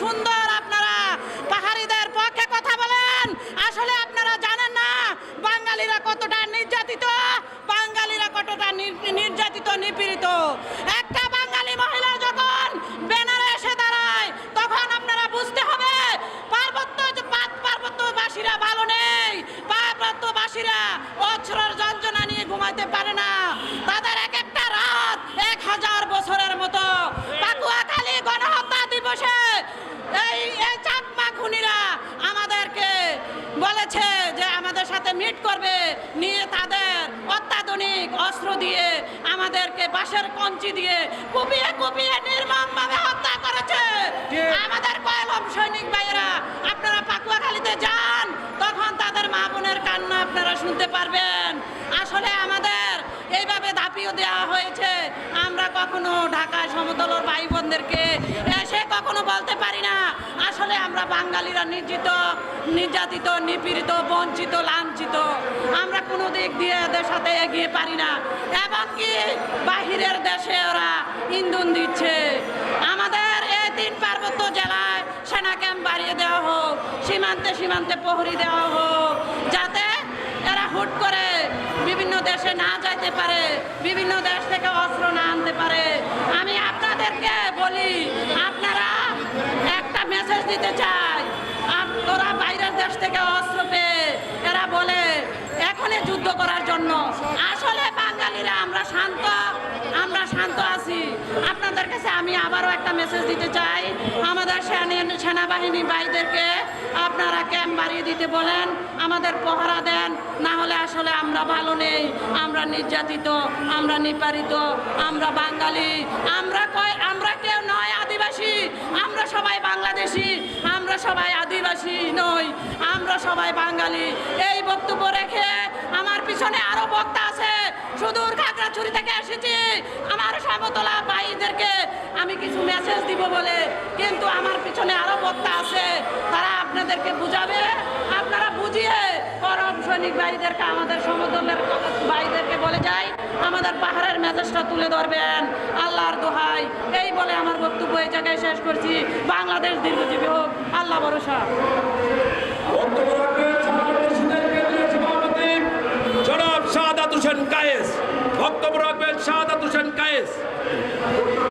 সুন্দর আপনারা। পাহাড়িদের পক্ষে কথা বলেন। আসলে আপনারা জানেন না, বাঙালিরা কতটা নির্যাতিত, বাঙালিরা কতটা নির্যাতিত, নিপীড়িত। এক সাথে মিট করবে। নিয়ে তাদের অত্যাধুনিক অস্ত্র দিয়ে আমাদেরকে বাঁশের কঞ্চি দিয়ে কুপিয়ে কুপিয়ে নির্মমভাবে হত্যা করেছে। আমাদের কয়লম সৈনিক ভাইয়েরা আপনারা পাকুয়াখালীতে যান তখন তাদের মা বোনের কান্না আপনারা শুনতে পারবেন। আসলে আমাদের এইভাবে ধাপিও দেওয়া হয়েছে। আমরা কখনো ঢাকা সমতলের ভাই বোনদেরকে এসে কখনো বলতে পারি না আসলে আমরা বাঙালিরা নির্যাতিত নির্যাতিত, নিপীড়িত, বঞ্চিত, লাঞ্ছিত। আমরা কোনো দিক দিয়ে এদের সাথে এগিয়ে পারি না। এবং কি বাহিরের দেশে ওরা ইন্ধন দিচ্ছে। আমাদের এই তিন পার্বত্য জেলায় সেনা ক্যাম্প বাড়িয়ে দেওয়া হোক, সীমান্তে সীমান্তে প্রহরী দেওয়া হোক, যাতে এরা হুট করে বিভিন্ন দেশে না যাইতে পারে, বিভিন্ন দেশ থেকে অস্ত্র না আনতে পারে। চায়। চাই ওরা বাইরের দেশ থেকে অস্ত্র পেয়ে এরা বলে, এখনই যুদ্ধ করার জন্য। আসলে বাঙালিরা, আমরা শান্ত আমরা শান্ত আছি। আপনাদের কাছে আমি আবারও একটা মেসেজ দিতে চাই। আমাদের সেনা- সেনাবাহিনী ভাইদেরকে বাড়িয়ে দিতে বলেন, আমাদের পহরা দেন, না হলে আসলে আমরা ভালো নেই, আমরা নির্যাতিত, আমরা নিপারিত, আমরা বাঙালি, আমরা কয়, আমরা কেউ নয় আদিবাসী, আমরা সবাই বাংলাদেশি, আমরা সবাই আদিবাসী নই, আমরা সবাই বাঙালি। এই বক্তব্য রেখে আমার পিছনে আরও বক্তা আছে, সুদূর খাগড়াছড়ি থেকে এসেছি, আমার সমতলা ভাইদেরকে আমি কিছু মেসেজ দিব বলে, কিন্তু আমার পিছনে আরও বক্তা আছে, তারা আপনাদেরকে বুঝাবে। আপনারা বুঝিয়ে পরম সৈনিক ভাইদেরকে, আমাদের সমতলের ভাইদেরকে বলে যাই, আমাদের পাহাড়ের মেজাজটা তুলে ধরবেন আল্লাহর দোহাই। এই বলে আমার বক্তব্য এই জায়গায় শেষ করছি। বাংলাদেশ দীর্ঘজীবী হোক। আল্লাহ ভরসা।